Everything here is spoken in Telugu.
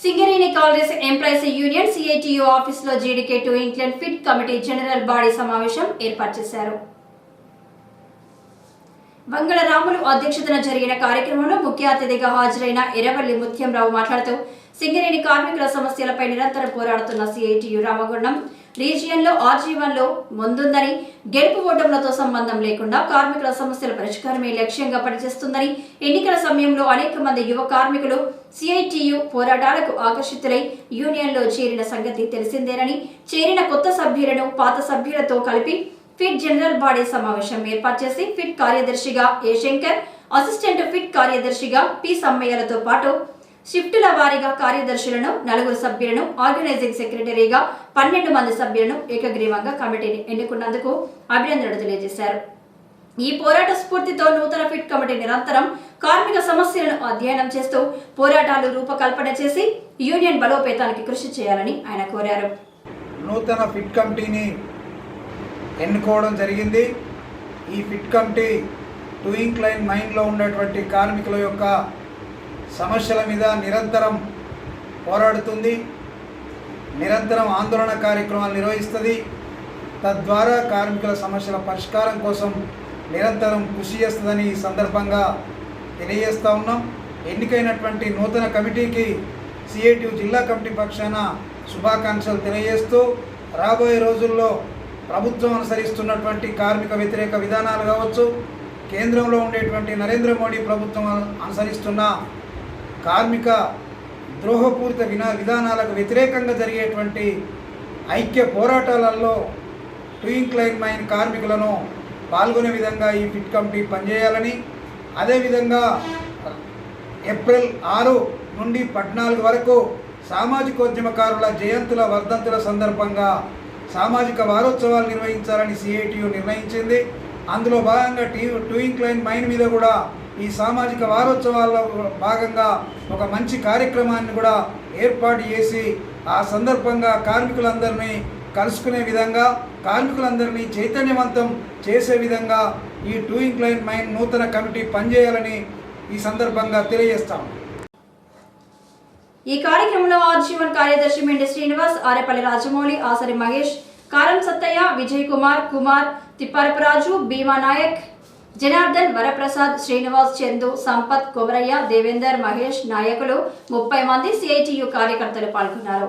Singareni Congress employees union CITU ఆఫీసులో GDK two incline pit committee general body సమావేశం ఏర్పాటు చేశారు. మంగళరాములు అధ్యక్షతన జరిగిన కార్యక్రమంలో ముఖ్య అతిథిగా హాజరైన ఎర్రవల్లి ముత్యంరావు మాట్లాడుతూ సింగరేణి కార్మికుల సమస్యలపై నిరంతరం పోరాడుతున్న సిఐటియు రామగుండం రీజియన్లో ఆర్జీవన్లో ముందుందని గెలుపు ఓటములతో సంబంధం లేకుండా కార్మికుల సమస్యల పరిష్కారమే లక్ష్యంగా పనిచేస్తుందని ఎన్నికల సమయంలో అనేక మంది యువ కార్మికులు సిఐటియు పోరాటాలకు ఆకర్షితులై యూనియన్లో చేరిన సంగతి తెలిసిందేనని చేరిన కొత్త సభ్యులను పాత సభ్యులతో కలిపి ఫిట్ జనరల్ బాడీ సమావేశం ఏర్పాటు చేసి ఫిట్ కార్యదర్శిగా ఏ శంకర్ అసిస్టెంట్ ఫిట్ కార్యదర్శిగా పి సమ్మయ్యలతో పాటు షిఫ్టుల వారీగా కార్యదర్శులను నలుగురు సభ్యులను ఆర్గనైజింగ్ సెక్రటరీగా పన్నెండు మంది సభ్యులను ఏకగ్రీవంగా కమిటీని ఎన్నుకున్నందుకు అభినందనలు తెలియజేశారు. ఈ పోరాట స్ఫూర్తితో నూతన ఫిట్ కమిటీ నిరంతరం కార్మిక సమస్యలను అధ్యయనం చేస్తూ పోరాటాలు రూపకల్పన చేసి యూనియన్ బలోపేతానికి కృషి చేయాలని ఆయన కోరారు. నూతన ఫిట్ కమిటీని ఎన్నుకోవడం జరిగింది. ఈ ఫిట్ కమిటీ టూయింగ్ లైన్ మైండ్లో ఉన్నటువంటి కార్మికుల యొక్క సమస్యల మీద నిరంతరం పోరాడుతుంది. నిరంతరం ఆందోళన కార్యక్రమాలు నిర్వహిస్తుంది. తద్వారా కార్మికుల సమస్యల పరిష్కారం కోసం నిరంతరం కృషి చేస్తుందని ఈ సందర్భంగా తెలియజేస్తూ ఉన్నాం. ఎన్నికైనటువంటి నూతన కమిటీకి సిఐటి జిల్లా కమిటీ పక్షాన శుభాకాంక్షలు తెలియజేస్తూ రాబోయే రోజుల్లో ప్రభుత్వం అనుసరిస్తున్నటువంటి కార్మిక వ్యతిరేక విధానాలు కావచ్చు కేంద్రంలో ఉండేటువంటి నరేంద్ర మోడీ ప్రభుత్వం అనుసరిస్తున్న కార్మిక ద్రోహపూరిత వినా విధానాలకు వ్యతిరేకంగా జరిగేటువంటి ఐక్య పోరాటాలలో ట్వింక్ లైన్ మైన్ కార్మికులను పాల్గొనే విధంగా ఈ ఫిట్ కమిటీ పనిచేయాలని అదేవిధంగా ఏప్రిల్ ఆరు నుండి పద్నాలుగు వరకు సామాజికోద్యమకారుల జయంతుల వర్ధంతుల సందర్భంగా సామాజిక వారోత్సవాలు నిర్వహించాలని సిఐటియు నిర్ణయించింది. అందులో భాగంగా టీ టూయింగ్ లైన్ మైన్ మీద కూడా ఈ సామాజిక వారోత్సవాల్లో భాగంగా ఒక మంచి కార్యక్రమాన్ని కూడా ఏర్పాటు చేసి ఆ సందర్భంగా కార్మికులందరినీ కలుసుకునే విధంగా కార్మికులందరినీ చైతన్యవంతం చేసే విధంగా ఈ టూయింగ్ లైన్ మైన్ నూతన కమిటీ పనిచేయాలని ఈ సందర్భంగా తెలియజేస్తాము. ఈ కార్యక్రమంలో ఆర్జీవన్ కార్యదర్శి మెండి శ్రీనివాస్ ఆరేపల్లి రాజమౌళి ఆసరి మహేష్ కారం సత్తయ్య విజయ్ కుమార్ కుమార్ తిప్పారపరాజు భీమా నాయక్ జనార్దన్ వరప్రసాద్ శ్రీనివాస్ చందు సంపత్ కొమరయ్య దేవేందర్ మహేష్ నాయకులు ముప్పై మంది సిఐటియు కార్యకర్తలు పాల్గొన్నారు.